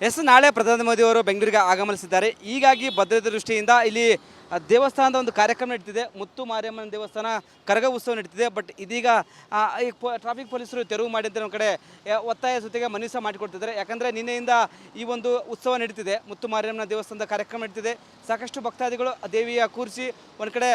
S ನಾಳೆ ಪ್ರಧಾನಿ ಮೋದಿ ಅವರು ಬೆಂಗಳೂರಿಗೆ ಆಗಮಿಸಿದ್ದಾರೆ ಹೀಗಾಗಿ ಭದ್ರತೆ ದೃಷ್ಟಿಯಿಂದ ಇಲ್ಲಿ ಆ, ದೇವಸ್ಥಾನದ ಒಂದು ಕಾರ್ಯಕ್ರಮ ನಡೀತಿದೆ. ಮುತ್ತು ಮಾರಿಯಮ್ಮನ ದೇವಸ್ಥಾನ ಕರಗ ಉತ್ಸವ ನಡೀತಿದೆ. ಬಟ್ ಇದೀಗ ಈ ಟ್ರಾಫಿಕ್ ಪೊಲೀಸರು ತೆರವು ಮಾಡಿದ್ದ ನಮ್ಮ ಕಡೆ ಒತ್ತಾಯ ಜೊತೆಗೆ ಮನವಿ ಸಹ ಮಾಡಿಕೊಡ್ತಿದ್ದಾರೆ. ಯಾಕಂದರೆ ನಿನ್ನೆಯಿಂದ ಈ ಒಂದು ಉತ್ಸವ ನಡೀತಿದೆ. ಮುತ್ತು ಮಾರಿಯಮ್ಮನ ದೇವಸ್ಥಾನದ ಕಾರ್ಯಕ್ರಮ ನಡೀತಿದೆ. ಸಾಕಷ್ಟು ಭಕ್ತಾದಿಗಳು ಆ ದೇವಿಯ ಕೂರಿಸಿ ಒಂದು ಕಡೆ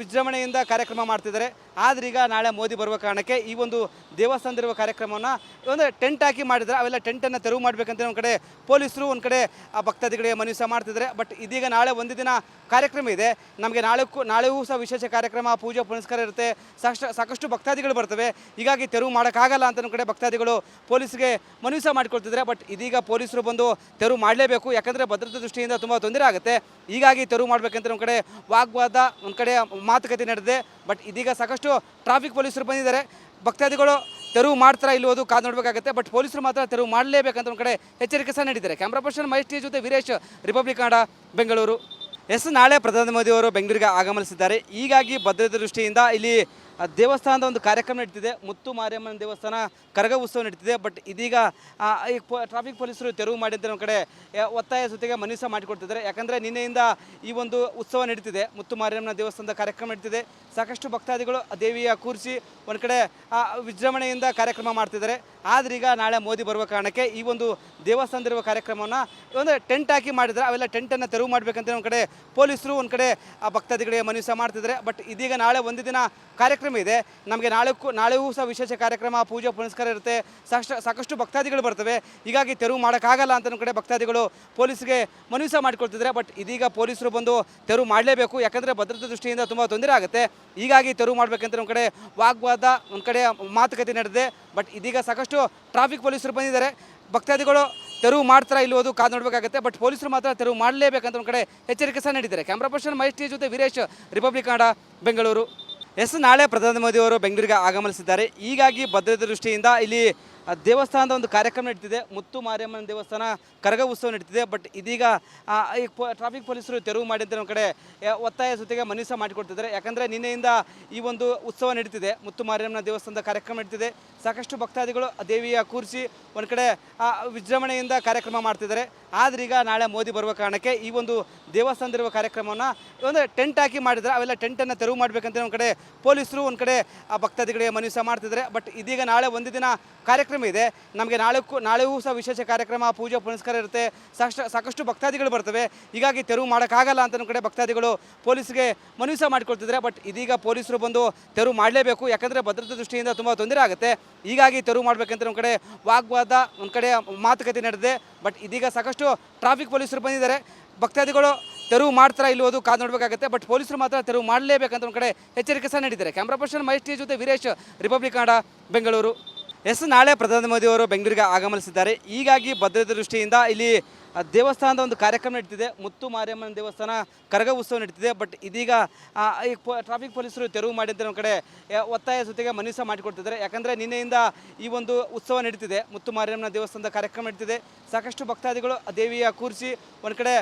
ವಿಜೃಂಭಣೆಯಿಂದ ಕಾರ್ಯಕ್ರಮ ಮಾಡ್ತಿದ್ದಾರೆ. ಆದರೆ ಈಗ ನಾಳೆ ಮೋದಿ ಬರುವ ಕಾರಣಕ್ಕೆ ಈ ಒಂದು ದೇವಸ್ಥಾನದಲ್ಲಿರುವ ಕಾರ್ಯಕ್ರಮವನ್ನು ಒಂದು ಟೆಂಟ್ ಹಾಕಿ ಮಾಡಿದರೆ ಅವೆಲ್ಲ ಟೆಂಟನ್ನು ತೆರವು ಮಾಡಬೇಕಂತ ಒಂದು ಕಡೆ ಪೊಲೀಸರು ಒಂದು ಕಡೆ ಭಕ್ತಾದಿಗಳಿಗೆ ಮನವಿ ಸಹ ಮಾಡ್ತಿದ್ದಾರೆ. ಬಟ್ ಇದೀಗ ನಾಳೆ ಒಂದು ದಿನ ಕಾರ್ಯಕ್ರಮ ಇದೆ. ನಮಗೆ ನಾಳೆಕ್ಕೂ ನಾಳೆಗೂ ಸಹ ವಿಶೇಷ ಕಾರ್ಯಕ್ರಮ, ಪೂಜೆ, ಪುನಸ್ಕಾರ ಇರುತ್ತೆ. ಸಾಕಷ್ಟು ಸಾಕಷ್ಟು ಭಕ್ತಾದಿಗಳು ಬರ್ತವೆ. ಹೀಗಾಗಿ ತೆರವು ಮಾಡೋಕ್ಕಾಗಲ್ಲ ಅಂತ ಕಡೆ ಭಕ್ತಾದಿಗಳು. ಪೊಲೀಸ್ಗೆ ಮನವಿ ಸಹ ಮಾಡಿಕೊಡ್ತಿದ್ದಾರೆ ಬಟ್ ಇದೀಗ ಪೊಲೀಸರು ಬಂದು ತೆರವು ಮಾಡಲೇಬೇಕು. ಯಾಕಂದರೆ ಭದ್ರತೆ ದೃಷ್ಟಿಯಿಂದ ತುಂಬ ತೊಂದರೆ ಆಗುತ್ತೆ. ಹೀಗಾಗಿ ತೆರವು ಮಾಡಬೇಕಂತ ಒಂದು ಕಡೆ ವಾಗ್ವಾದ ಒಂದು ಕಡೆ ಮಾತುಕತೆ ನಡೆದಿದೆ. ಬಟ್ ಇದೀಗ ಸಾಕಷ್ಟು ಟ್ರಾಫಿಕ್ ಪೊಲೀಸರು ಬಂದಿದ್ದಾರೆ. ಭಕ್ತಾದಿಗಳು ತೆರವು ಮಾಡ್ತಾರಾ ಇಲ್ಲೋದು ಕಾದು ನೋಡಬೇಕಾಗುತ್ತೆ. ಬಟ್ ಪೊಲೀಸರು ಮಾತ್ರ ತೆರವು ಮಾಡಲೇಬೇಕಂತ ಒಂದು ಕಡೆ ಎಚ್ಚರಿಕೆ ಸಹ ನೀಡಿದ್ದಾರೆ. ಕ್ಯಾಮ್ರಾ ಪರ್ಸನ್ ಮಹೇಶ್ ಜೊತೆ ವೀರೇಶ್, ರಿಪಬ್ಲಿಕ್ ಕನ್ನಡ, ಬೆಂಗಳೂರು. ಎಸ್ ನಾಳೆ ಪ್ರಧಾನಿ ಮೋದಿ ಅವರು ಬೆಂಗಳೂರಿಗೆ ಆಗಮನಿಸಿದ್ದಾರೆ ಹೀಗಾಗಿ ಭದ್ರತೆ ದೃಷ್ಟಿಯಿಂದ ಇಲ್ಲಿ ದೇವಸ್ಥಾನದ ಒಂದು ಕಾರ್ಯಕ್ರಮ ನಡೀತಿದೆ. ಮುತ್ತು ಮಾರಿಯಮ್ಮನ ದೇವಸ್ಥಾನ ಕರಗ ಉತ್ಸವ ನಡೀತಿದೆ. ಬಟ್ ಇದೀಗ ಈ ಟ್ರಾಫಿಕ್ ಪೊಲೀಸರು ತೆರವು ಮಾಡಿದ್ದ ನಮ್ಮ ಕಡೆ ಒತ್ತಾಯ ಜೊತೆಗೆ ಮನವಿ ಸಹ ಮಾಡಿಕೊಡ್ತಿದ್ದಾರೆ. ಯಾಕಂದರೆ ನಿನ್ನೆಯಿಂದ ಈ ಒಂದು ಉತ್ಸವ ನಡೀತಿದೆ. ಮುತ್ತು ಮಾರಿಯಮ್ಮನ ದೇವಸ್ಥಾನದ ಕಾರ್ಯಕ್ರಮ ನಡೀತಿದೆ. ಸಾಕಷ್ಟು ಭಕ್ತಾದಿಗಳು ದೇವಿಯ ಕೂರಿಸಿ ಒಂದು ಕಡೆ ವಿಜೃಂಭಣೆಯಿಂದ ಕಾರ್ಯಕ್ರಮ ಮಾಡ್ತಿದ್ದಾರೆ. ಆದರೆ ಈಗ ನಾಳೆ ಮೋದಿ ಬರುವ ಕಾರಣಕ್ಕೆ ಈ ಒಂದು ದೇವಸ್ಥಾನದಲ್ಲಿರುವ ಕಾರ್ಯಕ್ರಮವನ್ನು ಒಂದು ಟೆಂಟ್ ಹಾಕಿ ಮಾಡಿದರೆ ಅವೆಲ್ಲ ಟೆಂಟನ್ನು ತೆರವು ಮಾಡಬೇಕಂತ ಒಂದು ಕಡೆ ಪೊಲೀಸರು ಒಂದು ಕಡೆ ಭಕ್ತಾದಿಗಳಿಗೆ ಮನವಿ ಸಹ ಮಾಡ್ತಿದ್ದಾರೆ. ಬಟ್ ಇದೀಗ ನಾಳೆ ಒಂದು ದಿನ ಕಾರ್ಯಕ್ರಮ ಇದೆ. ನಮಗೆ ನಾಳೆಕ್ಕೂ, ನಾಳೆಗೂ ಸಹ ವಿಶೇಷ ಕಾರ್ಯಕ್ರಮ, ಪೂಜೆ, ಪುನಸ್ಕಾರ ಇರುತ್ತೆ. ಸಾಕಷ್ಟು ಸಾಕಷ್ಟು ಭಕ್ತಾದಿಗಳು ಬರ್ತವೆ. ಹೀಗಾಗಿ ತೆರವು ಮಾಡೋಕ್ಕಾಗಲ್ಲ ಅಂತ ಕಡೆ ಭಕ್ತಾದಿಗಳು ಪೊಲೀಸ್ಗೆ ಮನವಿ ಸಹ ಮಾಡಿಕೊಡ್ತಿದ್ದಾರೆ ಬಟ್ ಇದೀಗ ಪೊಲೀಸರು ಬಂದು ತೆರವು ಮಾಡಲೇಬೇಕು. ಯಾಕಂದರೆ ಭದ್ರತೆ ದೃಷ್ಟಿಯಿಂದ ತುಂಬ ತೊಂದರೆ ಆಗುತ್ತೆ. ಹೀಗಾಗಿ ತೆರವು ಮಾಡಬೇಕಂತ ನಮ್ಮ ಕಡೆ ವಾಗ್ವಾದ ಒಂದು ಕಡೆ ಮಾತುಕತೆ ನಡೆದಿದೆ. ಬಟ್ ಇದೀಗ ಸಾಕಷ್ಟು ಟ್ರಾಫಿಕ್ ಪೊಲೀಸರು ಬಂದಿದ್ದಾರೆ. ಭಕ್ತಾದಿಗಳು ತೆರವು ಮಾಡ್ತಾರಾ ಇಲ್ಲೋದು ಕಾದು ನೋಡಬೇಕಾಗುತ್ತೆ. ಬಟ್ ಪೊಲೀಸರು ಮಾತ್ರ ತೆರವು ಮಾಡಲೇಬೇಕಂತ ಒಂದು ಕಡೆ ಎಚ್ಚರಿಕೆ ಸಹ ನೀಡಿದ್ದಾರೆ. ಕ್ಯಾಮ್ರಾ ಪರ್ಸನ್ ಮಹೇಶ್ ಜೊತೆ ವೀರೇಶ್, ರಿಪಬ್ಲಿಕ್ ಕನ್ನಡ, ಬೆಂಗಳೂರು. ಎಸ್ ನಾಳೆ ಪ್ರಧಾನಿ ಮೋದಿ ಅವರು ಬೆಂಗಳೂರಿಗೆ ಆಗಮಿಸಿದ್ದಾರೆ ಹೀಗಾಗಿ ಭದ್ರತೆ ದೃಷ್ಟಿಯಿಂದ ಇಲ್ಲಿ ಆ, ದೇವಸ್ಥಾನದ ಒಂದು ಕಾರ್ಯಕ್ರಮ ನಡೀತಿದೆ. ಮುತ್ತು ಮಾರಿಯಮ್ಮನ ದೇವಸ್ಥಾನ ಕರಗ ಉತ್ಸವ ನಡೀತಿದೆ. ಬಟ್ ಇದೀಗ ಈ ಟ್ರಾಫಿಕ್ ಪೊಲೀಸರು ತೆರವು ಮಾಡಿದ್ದ ನಮ್ಮ ಕಡೆ ಒತ್ತಾಯ ಜೊತೆಗೆ ಮನವಿ ಸಹ ಮಾಡಿಕೊಡ್ತಿದ್ದಾರೆ. ಯಾಕಂದರೆ ನಿನ್ನೆಯಿಂದ ಈ ಒಂದು ಉತ್ಸವ ನಡೀತಿದೆ. ಮುತ್ತು ಮಾರಿಯಮ್ಮನ ದೇವಸ್ಥಾನದ ಕಾರ್ಯಕ್ರಮ ನಡೀತಿದೆ. ಸಾಕಷ್ಟು ಭಕ್ತಾದಿಗಳು ದೇವಿಯ ಕೂರಿಸಿ ಒಂದು ಕಡೆ ವಿಜೃಂಭಣೆಯಿಂದ ಕಾರ್ಯಕ್ರಮ ಮಾಡ್ತಿದ್ದಾರೆ. ಆದರೆ ಈಗ ನಾಳೆ ಮೋದಿ ಬರುವ ಕಾರಣಕ್ಕೆ ಈ ಒಂದು ದೇವಸ್ಥಾನದಲ್ಲಿರುವ ಕಾರ್ಯಕ್ರಮವನ್ನು ಒಂದು ಟೆಂಟ್ ಹಾಕಿ ಮಾಡಿದರೆ ಅವೆಲ್ಲ ಟೆಂಟನ್ನು ತೆರವು ಮಾಡಬೇಕಂತ ಒಂದು ಕಡೆ ಪೊಲೀಸರು ಒಂದು ಕಡೆ ಆ ಭಕ್ತಾದಿಗಳಿಗೆ ಮನವಿ ಸಹ ಮಾಡ್ತಿದ್ದಾರೆ. ಬಟ್ ಇದೀಗ ನಾಳೆ ಒಂದು ದಿನ ಕಾರ್ಯಕ್ರಮ ಇದೆ. ನಮಗೆ ನಾಳೆ ನಾಳೆಗೂ ಸಹ ವಿಶೇಷ ಕಾರ್ಯಕ್ರಮ, ಪೂಜೆ, ಪುನಸ್ಕಾರ ಇರುತ್ತೆ. ಸಾಕಷ್ಟು ಸಾಕಷ್ಟು ಭಕ್ತಾದಿಗಳು ಬರ್ತವೆ. ಹೀಗಾಗಿ ತೆರವು ಮಾಡೋಕ್ಕಾಗಲ್ಲ ಅಂತ ಕಡೆ ಭಕ್ತಾದಿಗಳು ಪೊಲೀಸ್ಗೆ ಮನವಿ ಸಹ ಮಾಡಿಕೊಡ್ತಿದ್ದಾರೆ ಬಟ್ ಇದೀಗ ಪೊಲೀಸರು ಬಂದು ತೆರವು ಮಾಡಲೇಬೇಕು. ಯಾಕಂದರೆ ಭದ್ರತೆ ದೃಷ್ಟಿಯಿಂದ ತುಂಬ ತೊಂದರೆ ಆಗುತ್ತೆ. ಹೀಗಾಗಿ ತೆರವು ಮಾಡಬೇಕಂತ ನಮ್ಮ ಕಡೆ ವಾಗ್ವಾದ ಒಂದು ಕಡೆ ಮಾತುಕತೆ ನಡೆದಿದೆ. ಬಟ್ ಇದೀಗ ಸಾಕಷ್ಟು ಟ್ರಾಫಿಕ್ ಪೊಲೀಸರು ಬಂದಿದ್ದಾರೆ. ಭಕ್ತಾದಿಗಳು ತೆರವು ಮಾಡ್ತಾರಾ ಇಲ್ಲೋದು ಕಾದು ನೋಡಬೇಕಾಗುತ್ತೆ. ಬಟ್ ಪೊಲೀಸರು ಮಾತ್ರ ತೆರವು ಮಾಡಲೇಬೇಕಂತ ಒಂದು ಕಡೆ ಎಚ್ಚರಿಕೆ ಸಹ ನೀಡಿದ್ದಾರೆ. ಕ್ಯಾಮ್ರಾ ಪರ್ಸನ್ ಮಹೇಶ್ ಜೊತೆ ವೀರೇಶ್, ರಿಪಬ್ಲಿಕ್ ಕನ್ನಡ, ಬೆಂಗಳೂರು. ಎಸ್ ನಾಳೆ ಪ್ರಧಾನಿ ಮೋದಿ ಅವರು ಬೆಂಗಳೂರಿಗೆ ಆಗಮನಿಸಿದ್ದಾರೆ. ಹೀಗಾಗಿ ಭದ್ರತೆ ದೃಷ್ಟಿಯಿಂದ ಇಲ್ಲಿ ದೇವಸ್ಥಾನದ ಒಂದು ಕಾರ್ಯಕ್ರಮ ನಡೀತಿದೆ. ಮುತ್ತು ಮಾರಿಯಮ್ಮನ ದೇವಸ್ಥಾನ, ಕರಗ ಉತ್ಸವ ನಡೀತಿದೆ. ಬಟ್ ಇದೀಗ ಈ ಟ್ರಾಫಿಕ್ ಪೊಲೀಸರು ತೆರವು ಮಾಡಿದ್ದ ನಮ್ಮ ಕಡೆ ಒತ್ತಾಯ ಜೊತೆಗೆ ಮನವಿ ಸಹ ಮಾಡಿಕೊಡ್ತಿದ್ದಾರೆ. ಯಾಕಂದರೆ ನಿನ್ನೆಯಿಂದ ಈ ಒಂದು ಉತ್ಸವ ನಡೀತಿದೆ. ಮುತ್ತು ಮಾರಿಯಮ್ಮನ ದೇವಸ್ಥಾನದ ಕಾರ್ಯಕ್ರಮ ನಡೀತಿದೆ. ಸಾಕಷ್ಟು ಭಕ್ತಾದಿಗಳು ಆ ದೇವಿಯ ಕೂರಿಸಿ ಒಂದು ಕಡೆ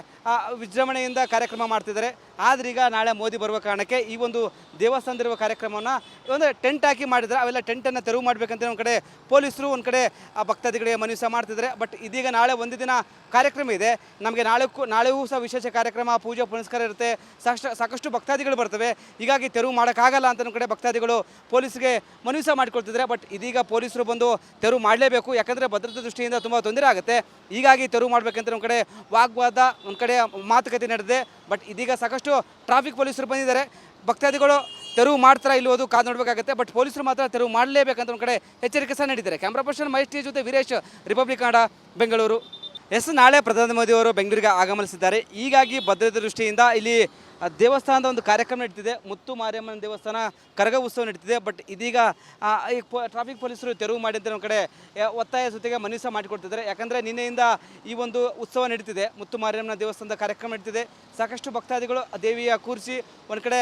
ವಿಜೃಂಭಣೆಯಿಂದ ಕಾರ್ಯಕ್ರಮ ಮಾಡ್ತಿದ್ದಾರೆ. ಆದರೆ ಈಗ ನಾಳೆ ಮೋದಿ ಬರುವ ಕಾರಣಕ್ಕೆ ಈ ಒಂದು ದೇವಸ್ಥಾನದಲ್ಲಿರುವ ಕಾರ್ಯಕ್ರಮವನ್ನು ಒಂದು ಟೆಂಟ್ ಹಾಕಿ ಮಾಡಿದರೆ ಅವೆಲ್ಲ ಟೆಂಟನ್ನು ತೆರವು ಮಾಡಬೇಕಂತ ಒಂದು ಕಡೆ ಪೊಲೀಸರು ಒಂದು ಕಡೆ ಭಕ್ತಾದಿಗಳಿಗೆ ಮನವಿ ಸಹ ಮಾಡ್ತಿದ್ದಾರೆ. ಬಟ್ ಇದೀಗ ನಾಳೆ ಒಂದು ದಿನ ಕಾರ್ಯಕ್ರಮ ಇದೆ. ನಮಗೆ ನಾಳೆ ನಾಳೆಗೂ ಸಹ ವಿಶೇಷ ಕಾರ್ಯಕ್ರಮ, ಪೂಜೆ, ಪುನಸ್ಕಾರ ಇರುತ್ತೆ. ಸಾಕಷ್ಟು ಸಾಕಷ್ಟು ಭಕ್ತಾದಿಗಳು ಬರ್ತವೆ. ಹೀಗಾಗಿ ತೆರವು ಮಾಡೋಕ್ಕಾಗಲ್ಲ ಅಂತ ಒಂದು ಕಡೆ ಭಕ್ತಾದಿಗಳು ಪೊಲೀಸ್ಗೆ ಮನವಿ ಸಹ ಮಾಡಿಕೊಳ್ತಿದ್ದಾರೆ. ಬಟ್ ಇದೀಗ ಪೊಲೀಸರು ಬಂದು ತೆರವು ಮಾಡಲೇಬೇಕು. ಯಾಕಂದರೆ ಭದ್ರತೆ ದೃಷ್ಟಿಯಿಂದ ತುಂಬ ತೊಂದರೆ ಆಗುತ್ತೆ. ಹೀಗಾಗಿ ತೆರವು ಮಾಡಬೇಕಂತ ನಮ್ಮ ಕಡೆ ವಾಗ್ವಾದ ಒಂದು ಕಡೆ ಮಾತುಕತೆ ನಡೆದಿದೆ. ಬಟ್ ಇದೀಗ ಸಾಕಷ್ಟು ಟ್ರಾಫಿಕ್ ಪೊಲೀಸರು ಬಂದಿದ್ದಾರೆ. ಭಕ್ತಾದಿಗಳು ತೆರವು ಮಾಡ್ತಾರಾ ಇಲ್ಲೋದು ಕಾದು ನೋಡಬೇಕಾಗುತ್ತೆ. ಬಟ್ ಪೊಲೀಸರು ಮಾತ್ರ ತೆರವು ಮಾಡಲೇಬೇಕಂತ ಒಂದು ಕಡೆ ಎಚ್ಚರಿಕೆ ಸಹ ನೀಡಿದ್ದಾರೆ. ಕ್ಯಾಮ್ರಾ ಪರ್ಸನ್ ಮಹೇಶ್ ಜೊತೆ ವೀರೇಶ್, ರಿಪಬ್ಲಿಕ್ ಕನ್ನಡ, ಬೆಂಗಳೂರು. ಎಸ್ ನಾಳೆ ಪ್ರಧಾನಿ ಮೋದಿಯವರು ಬೆಂಗಳೂರಿಗೆ ಆಗಮಿಸಿದ್ದಾರೆ ಹೀಗಾಗಿ ಭದ್ರತೆ ದೃಷ್ಟಿಯಿಂದ ಇಲ್ಲಿ ಆ, ದೇವಸ್ಥಾನದ ಒಂದು ಕಾರ್ಯಕ್ರಮ ನಡೀತಿದೆ. ಮುತ್ತು ಮಾರಿಯಮ್ಮನ ದೇವಸ್ಥಾನ ಕರಗ ಉತ್ಸವ ನಡೀತಿದೆ. ಬಟ್ ಇದೀಗ ಈ ಟ್ರಾಫಿಕ್ ಪೊಲೀಸರು ತೆರವು ಮಾಡಿದ್ದ ನಮ್ಮ ಕಡೆ ಒತ್ತಾಯ ಜೊತೆಗೆ ಮನವಿ ಸಹ ಮಾಡಿಕೊಡ್ತಿದ್ದಾರೆ ಯಾಕಂದರೆ ನಿನ್ನೆಯಿಂದ ಈ ಒಂದು ಉತ್ಸವ ನಡೀತಿದೆ. ಮುತ್ತು ಮಾರಿಯಮ್ಮನ ದೇವಸ್ಥಾನದ ಕಾರ್ಯಕ್ರಮ ನಡೀತಿದೆ. ಸಾಕಷ್ಟು ಭಕ್ತಾದಿಗಳು ಆ ದೇವಿಯ ಕೂರಿಸಿ ಒಂದು ಕಡೆ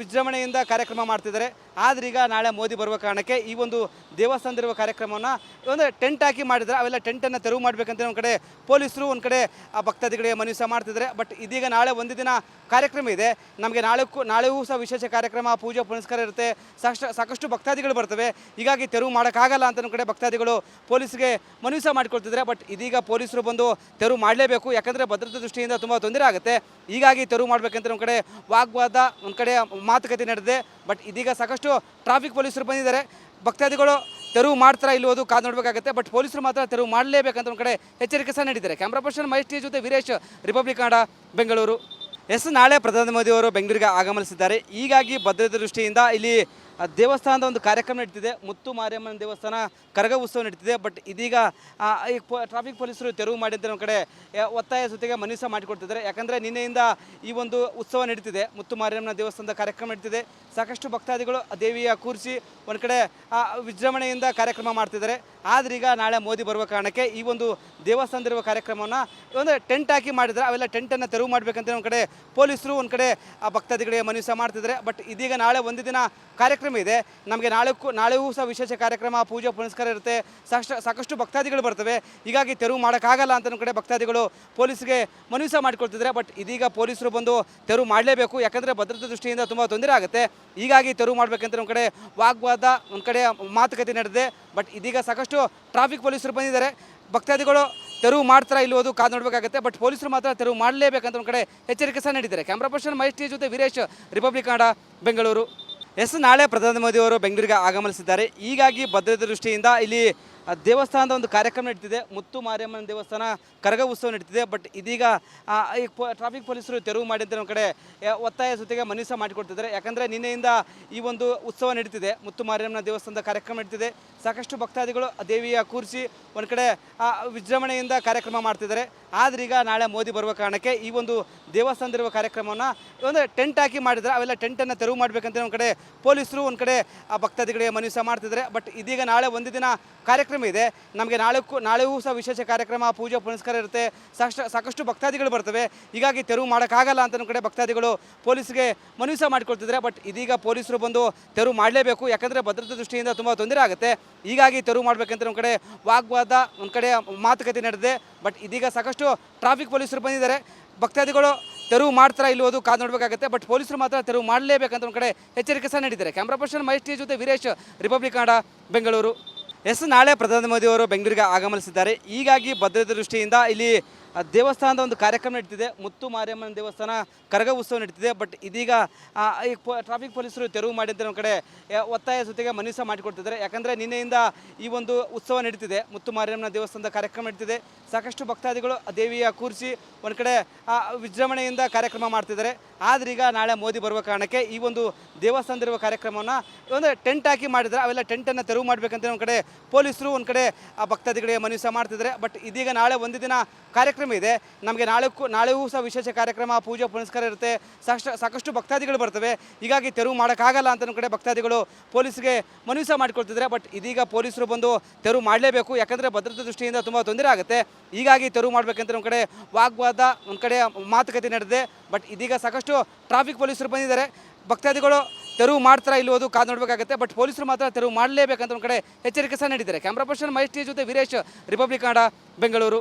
ವಿಜೃಂಭಣೆಯಿಂದ ಕಾರ್ಯಕ್ರಮ ಮಾಡ್ತಿದ್ದಾರೆ. ಆದರೆ ಈಗ ನಾಳೆ ಮೋದಿ ಬರುವ ಕಾರಣಕ್ಕೆ ಈ ಒಂದು ದೇವಸ್ಥಾನದಲ್ಲಿರುವ ಕಾರ್ಯಕ್ರಮವನ್ನು ಒಂದು ಟೆಂಟ್ ಹಾಕಿ ಮಾಡಿದರೆ ಅವೆಲ್ಲ ಟೆಂಟನ್ನು ತೆರವು ಮಾಡಬೇಕಂತ ಒಂದು ಕಡೆ ಪೊಲೀಸರು ಒಂದು ಕಡೆ ಭಕ್ತಾದಿಗಳಿಗೆ ಮನವಿ ಸಹ ಮಾಡ್ತಿದ್ದಾರೆ. ಬಟ್ ಇದೀಗ ನಾಳೆ ಒಂದು ದಿನ ಕಾರ್ಯಕ್ರಮ ಕಾರ್ಯಕ್ರಮ ಇದೆ. ನಮಗೆ ನಾಳೆಕ್ಕೂ ನಾಳೆಗೂ ಸಹ ವಿಶೇಷ ಕಾರ್ಯಕ್ರಮ, ಪೂಜೆ, ಪುನಸ್ಕಾರ ಇರುತ್ತೆ. ಸಾಕಷ್ಟು ಸಾಕಷ್ಟು ಭಕ್ತಾದಿಗಳು ಬರ್ತವೆ. ಹೀಗಾಗಿ ತೆರವು ಮಾಡೋಕ್ಕಾಗಲ್ಲ ಅಂತ ಕಡೆ ಭಕ್ತಾದಿಗಳು ಪೊಲೀಸ್ಗೆ ಮನವಿ ಸಹ ಮಾಡಿಕೊಳ್ತಿದ್ದಾರೆ. ಬಟ್ ಇದೀಗ ಪೊಲೀಸರು ಬಂದು ತೆರವು ಮಾಡಲೇಬೇಕು. ಯಾಕಂದರೆ ಭದ್ರತೆ ದೃಷ್ಟಿಯಿಂದ ತುಂಬ ತೊಂದರೆ ಆಗುತ್ತೆ. ಹೀಗಾಗಿ ತೆರವು ಮಾಡಬೇಕಂತ ನಮ್ಮ ಕಡೆ ವಾಗ್ವಾದ ಒಂದು ಕಡೆ ಮಾತುಕತೆ ನಡೆದಿದೆ. ಬಟ್ ಇದೀಗ ಸಾಕಷ್ಟು ಟ್ರಾಫಿಕ್ ಪೊಲೀಸರು ಬಂದಿದ್ದಾರೆ. ಭಕ್ತಾದಿಗಳು ತೆರವು ಮಾಡ್ತಾರಾ ಇಲ್ಲೋದು ಕಾದು ನೋಡಬೇಕಾಗುತ್ತೆ. ಬಟ್ ಪೊಲೀಸರು ಮಾತ್ರ ತೆರವು ಮಾಡಲೇಬೇಕಂತ ಒಂದು ಕಡೆ ಎಚ್ಚರಿಕೆ ಸಹ ನೀಡಿದ್ದಾರೆ. ಕ್ಯಾಮ್ರಾ ಪರ್ಸನ್ ಮಹೇಶ್ ಜೊತೆ ವೀರೇಶ್, ರಿಪಬ್ಲಿಕ್ ಕನ್ನಡ, ಬೆಂಗಳೂರು. ಎಸ್ ನಾಳೆ ಪ್ರಧಾನಿ ಮೋದಿಯವರು ಬೆಂಗಳೂರಿಗೆ ಆಗಮಿಸಿದ್ದಾರೆ ಹೀಗಾಗಿ ಭದ್ರತೆ ದೃಷ್ಟಿಯಿಂದ ಇಲ್ಲಿ ಆ, ದೇವಸ್ಥಾನದ ಒಂದು ಕಾರ್ಯಕ್ರಮ ನಡೀತಿದೆ. ಮುತ್ತು ಮಾರಿಯಮ್ಮನ ದೇವಸ್ಥಾನ ಕರಗ ಉತ್ಸವ ನಡೀತಿದೆ. ಬಟ್ ಇದೀಗ ಈ ಟ್ರಾಫಿಕ್ ಪೊಲೀಸರು ತೆರವು ಮಾಡಿ ಅಂತ ನಮ್ಮ ಕಡೆ ಒತ್ತಾಯ ಜೊತೆಗೆ ಮನವಿ ಸಹ ಮಾಡಿಕೊಡ್ತಿದ್ದಾರೆ. ಯಾಕಂದರೆ ನಿನ್ನೆಯಿಂದ ಈ ಒಂದು ಉತ್ಸವ ನಡೀತಿದೆ. ಮುತ್ತು ಮಾರಿಯಮ್ಮನ ದೇವಸ್ಥಾನದ ಕಾರ್ಯಕ್ರಮ ನಡೀತಿದೆ. ಸಾಕಷ್ಟು ಭಕ್ತಾದಿಗಳು ಆ ದೇವಿಯ ಕೂರಿಸಿ ಒಂದು ಕಡೆ ವಿಜೃಂಭಣೆಯಿಂದ ಕಾರ್ಯಕ್ರಮ ಮಾಡ್ತಿದ್ದಾರೆ. ಆದರೆ ಈಗ ನಾಳೆ ಮೋದಿ ಬರುವ ಕಾರಣಕ್ಕೆ ಈ ಒಂದು ದೇವಸ್ಥಾನದಲ್ಲಿರುವ ಕಾರ್ಯಕ್ರಮವನ್ನು ಒಂದು ಟೆಂಟ್ ಹಾಕಿ ಮಾಡಿದರೆ ಅವೆಲ್ಲ ಟೆಂಟನ್ನು ತೆರವು ಮಾಡಬೇಕಂತ ಒಂದು ಕಡೆ ಪೊಲೀಸರು ಒಂದು ಕಡೆ ಭಕ್ತಾದಿಗಳಿಗೆ ಮನವಿ ಸಹ ಮಾಡ್ತಿದ್ದಾರೆ. ಬಟ್ ಇದೀಗ ನಾಳೆ ಒಂದು ದಿನ ಕಾರ್ಯಕ್ರಮ ಇದೆ. ನಮಗೆ ನಾಳೆಕ್ಕೂ ನಾಳೆಗೂ ಸಹ ವಿಶೇಷ ಕಾರ್ಯಕ್ರಮ, ಪೂಜೆ, ಪುನಸ್ಕಾರ ಇರುತ್ತೆ. ಸಾಕಷ್ಟು ಸಾಕಷ್ಟು ಭಕ್ತಾದಿಗಳು ಬರ್ತವೆ. ಹೀಗಾಗಿ ತೆರವು ಮಾಡೋಕ್ಕಾಗಲ್ಲ ಅಂತ ಕಡೆ ಭಕ್ತಾದಿಗಳು. ಪೊಲೀಸ್ಗೆ ಮನವಿ ಸಹ ಮಾಡಿಕೊಳ್ತಿದ್ದಾರೆ. ಬಟ್ ಇದೀಗ ಪೊಲೀಸರು ಬಂದು ತೆರವು ಮಾಡಲೇಬೇಕು. ಯಾಕಂದರೆ ಭದ್ರತೆ ದೃಷ್ಟಿಯಿಂದ ತುಂಬ ತೊಂದರೆ ಆಗುತ್ತೆ. ಹೀಗಾಗಿ ತೆರವು ಮಾಡಬೇಕಂತ ನಮ್ಮ ಕಡೆ ವಾಗ್ವಾದ ಒಂದು ಕಡೆ ಮಾತುಕತೆ ನಡೆದಿದೆ. ಬಟ್ ಇದೀಗ ಸಾಕಷ್ಟು ಟ್ರಾಫಿಕ್ ಪೊಲೀಸರು ಬಂದಿದ್ದಾರೆ. ಭಕ್ತಾದಿಗಳು ತೆರವು ಮಾಡ್ತಾರಾ ಇಲ್ಲೋದು ಕಾದು ನೋಡಬೇಕಾಗುತ್ತೆ. ಬಟ್ ಪೊಲೀಸರು ಮಾತ್ರ ತೆರವು ಮಾಡಲೇಬೇಕಂತ ಒಂದು ಕಡೆ ಎಚ್ಚರಿಕೆ ಸಹ ನೀಡಿದ್ದಾರೆ. ಕ್ಯಾಮ್ರಾ ಪರ್ಸನ್ ಮಹೇಶ್ ಜೊತೆ ವೀರೇಶ್, ರಿಪಬ್ಲಿಕ್ ಕನ್ನಡ, ಬೆಂಗಳೂರು. ಎಸ್ ನಾಳೆ ಪ್ರಧಾನಿ ಮೋದಿಯವರು ಬೆಂಗಳೂರಿಗೆ ಆಗಮನಿಸಿದ್ದಾರೆ ಹೀಗಾಗಿ ಭದ್ರತೆ ದೃಷ್ಟಿಯಿಂದ ಇಲ್ಲಿ ದೇವಸ್ಥಾನದ ಒಂದು ಕಾರ್ಯಕ್ರಮ ನಡೀತಿದೆ. ಮುತ್ತು ಮಾರಿಯಮ್ಮನ ದೇವಸ್ಥಾನ ಕರಗ ಉತ್ಸವ ನಡೀತಿದೆ. ಬಟ್ ಇದೀಗ ಈ ಟ್ರಾಫಿಕ್ ಪೊಲೀಸರು ತೆರವು ಮಾಡಿ ಅಂತ ನಮ್ಮ ಕಡೆ ಒತ್ತಾಯ ಜೊತೆಗೆ ಮನವಿ ಸಹ ಮಾಡಿಕೊಡ್ತಿದ್ದಾರೆ. ಯಾಕಂದರೆ ನಿನ್ನೆಯಿಂದ ಈ ಒಂದು ಉತ್ಸವ ನಡೀತಿದೆ. ಮುತ್ತು ಮಾರಿಯಮ್ಮನ ದೇವಸ್ಥಾನದ ಕಾರ್ಯಕ್ರಮ ನಡೀತಿದೆ. ಸಾಕಷ್ಟು ಭಕ್ತಾದಿಗಳು ದೇವಿಯ ಕೂರಿಸಿ ಒಂದು ಕಡೆ ವಿಜೃಂಭಣೆಯಿಂದ ಕಾರ್ಯಕ್ರಮ ಮಾಡ್ತಿದ್ದಾರೆ. ಆದರೆ ಈಗ ನಾಳೆ ಮೋದಿ ಬರುವ ಕಾರಣಕ್ಕೆ ಈ ಒಂದು ದೇವಸ್ಥಾನದಲ್ಲಿರುವ ಕಾರ್ಯಕ್ರಮವನ್ನು ಒಂದು ಟೆಂಟ್ ಹಾಕಿ ಮಾಡಿದರೆ ಅವೆಲ್ಲ ಟೆಂಟನ್ನು ತೆರವು ಮಾಡಬೇಕಂತ ಒಂದು ಕಡೆ ಪೊಲೀಸರು ಒಂದು ಕಡೆ ಭಕ್ತಾದಿಗಳಿಗೆ ಮನವಿ ಸಹ ಮಾಡ್ತಿದ್ದಾರೆ. ಬಟ್ ಇದೀಗ ನಾಳೆ ಒಂದು ದಿನ ಕಾರ್ಯಕ್ರಮ ಇದೆ. ನಮಗೆ ನಾಳೆಕ್ಕೂ, ನಾಳೆಗೂ ಸಹ ವಿಶೇಷ ಕಾರ್ಯಕ್ರಮ, ಪೂಜೆ, ಪುನಸ್ಕಾರ ಇರುತ್ತೆ. ಸಾಕಷ್ಟು ಸಾಕಷ್ಟು ಭಕ್ತಾದಿಗಳು ಬರ್ತವೆ. ಹೀಗಾಗಿ ತೆರವು ಮಾಡೋಕ್ಕಾಗಲ್ಲ ಅಂತ ಕಡೆ ಭಕ್ತಾದಿಗಳು ಪೊಲೀಸ್ಗೆ ಮನವಿ ಸಹ ಮಾಡಿಕೊಳ್ತಿದ್ದಾರೆ. ಬಟ್ ಇದೀಗ ಪೊಲೀಸರು ಬಂದು ತೆರವು ಮಾಡಲೇಬೇಕು. ಯಾಕಂದರೆ ಭದ್ರತೆ ದೃಷ್ಟಿಯಿಂದ ತುಂಬ ತೊಂದರೆ ಆಗುತ್ತೆ. ಹೀಗಾಗಿ ತೆರವು ಮಾಡಬೇಕಂತ ನಮ್ಮ ಕಡೆ ವಾಗ್ವಾದ ಒಂದು ಕಡೆ ಮಾತುಕತೆ ನಡೆದಿದೆ. ಬಟ್ ಇದೀಗ ಸಾಕಷ್ಟು ಟ್ರಾಫಿಕ್ ಪೊಲೀಸರು ಬಂದಿದ್ದಾರೆ. ಭಕ್ತಾದಿಗಳು ತೆರವು ಮಾಡ್ತಾರಾ ಇಲ್ಲೋದು ಕಾದು ನೋಡಬೇಕಾಗುತ್ತೆ. ಬಟ್ ಪೊಲೀಸರು ಮಾತ್ರ ತೆರವು ಮಾಡಲೇಬೇಕಂತ ಒಂದು ಕಡೆ ಎಚ್ಚರಿಕೆ ಸಹ ನೀಡಿದ್ದಾರೆ. ಕ್ಯಾಮ್ರಾ ಪರ್ಸನ್ ಮಹೇಶ್ ಜೊತೆ ವೀರೇಶ್, ರಿಪಬ್ಲಿಕ್ ಕನ್ನಡ, ಬೆಂಗಳೂರು. ಎಸ್ ನಾಳೆ ಪ್ರಧಾನಿ ಮೋದಿಯವರು ಬೆಂಗಳೂರಿಗೆ ಆಗಮಿಸಿದ್ದಾರೆ ಹೀಗಾಗಿ ಭದ್ರತೆ ದೃಷ್ಟಿಯಿಂದ ಇಲ್ಲಿ ಆ, ದೇವಸ್ಥಾನದ ಒಂದು ಕಾರ್ಯಕ್ರಮ ನಡೀತಿದೆ. ಮುತ್ತು ಮಾರಿಯಮ್ಮನ ದೇವಸ್ಥಾನ ಕರಗ ಉತ್ಸವ ನಡೀತಿದೆ. ಬಟ್ ಇದೀಗ ಈ ಟ್ರಾಫಿಕ್ ಪೊಲೀಸರು ತೆರವು ಮಾಡಿ ಅಂತ ನಮ್ಮ ಕಡೆ ಒತ್ತಾಯ ಸುತ್ತಿಗೆ ಮನವಿ ಸಹ ಮಾಡಿಕೊಡ್ತಿದ್ದಾರೆ. ಯಾಕಂದರೆ ನಿನ್ನೆಯಿಂದ ಈ ಒಂದು ಉತ್ಸವ ನಡೀತಿದೆ. ಮುತ್ತು ಮಾರಿಯಮ್ಮನ ದೇವಸ್ಥಾನದ ಕಾರ್ಯಕ್ರಮ ನಡೀತಿದೆ. ಸಾಕಷ್ಟು ಭಕ್ತಾದಿಗಳು ದೇವಿಯ ಕೂರಿಸಿ ಒಂದು ಕಡೆ ವಿಜೃಂಭಣೆಯಿಂದ ಕಾರ್ಯಕ್ರಮ ಮಾಡ್ತಿದ್ದಾರೆ. ಆದರೆ ಈಗ ನಾಳೆ ಮೋದಿ ಬರುವ ಕಾರಣಕ್ಕೆ ಈ ಒಂದು ದೇವಸ್ಥಾನದಲ್ಲಿರುವ ಕಾರ್ಯಕ್ರಮವನ್ನು ಒಂದು ಟೆಂಟ್ ಹಾಕಿ ಮಾಡಿದರೆ ಅವೆಲ್ಲ ಟೆಂಟನ್ನು ತೆರವು ಮಾಡಬೇಕಂತ ನಮ್ಮ ಕಡೆ ಪೊಲೀಸರು ಒಂದು ಕಡೆ ಆ ಭಕ್ತಾದಿಗಳಿಗೆ ಮನವಿ ಸಹ ಮಾಡ್ತಿದ್ದಾರೆ. ಬಟ್ ಇದೀಗ ನಾಳೆ ಒಂದು ದಿನ ಕಾರ್ಯಕ್ರಮ ಇದೆ. ನಮಗೆ ನಾಳೆ ನಾಳೆಗೂ ಸಹ ವಿಶೇಷ ಕಾರ್ಯಕ್ರಮ, ಪೂಜೆ, ಪುನಸ್ಕಾರ ಇರುತ್ತೆ. ಸಾಕಷ್ಟು ಸಾಕಷ್ಟು ಭಕ್ತಾದಿಗಳು ಬರ್ತವೆ. ಹೀಗಾಗಿ ತೆರವು ಮಾಡೋಕ್ಕಾಗಲ್ಲ ಅಂತ ಕಡೆ ಭಕ್ತಾದಿಗಳು ಪೊಲೀಸ್ಗೆ ಮನವಿ ಸಹ ಮಾಡಿಕೊಳ್ತಿದ್ದಾರೆ. ಬಟ್ ಇದೀಗ ಪೊಲೀಸರು ಬಂದು ತೆರವು ಮಾಡಲೇಬೇಕು. ಯಾಕಂದರೆ ಭದ್ರತೆ ದೃಷ್ಟಿಯಿಂದ ತುಂಬ ತೊಂದರೆ ಆಗುತ್ತೆ. ಹೀಗಾಗಿ ತೆರವು ಮಾಡಬೇಕಂತ ನಮ್ಮ ಕಡೆ ವಾಗ್ವಾದ ಒಂದು ಕಡೆ ಮಾತುಕತೆ ನಡೆದಿದೆ. ಬಟ್ ಇದೀಗ ಸಾಕಷ್ಟು ಟ್ರಾಫಿಕ್ ಪೊಲೀಸರು ಬಂದಿದ್ದಾರೆ. ಭಕ್ತಾದಿಗಳು ತೆರವು ಮಾಡ್ತಾರಾ ಇಲ್ಲೋದು ಕಾದು ನೋಡಬೇಕಾಗುತ್ತೆ. ಬಟ್ ಪೊಲೀಸರು ಮಾತ್ರ ತೆರವು ಮಾಡಲೇಬೇಕಂತ ಒಂದು ಕಡೆ ಎಚ್ಚರಿಕೆ ಸಹ ನೀಡಿದ್ದಾರೆ. ಕ್ಯಾಮ್ರಾ ಪರ್ಸನ್ ಮಹೇಶ್ ಜೊತೆ ವೀರೇಶ್, ರಿಪಬ್ಲಿಕ್ ಕನ್ನಡ, ಬೆಂಗಳೂರು.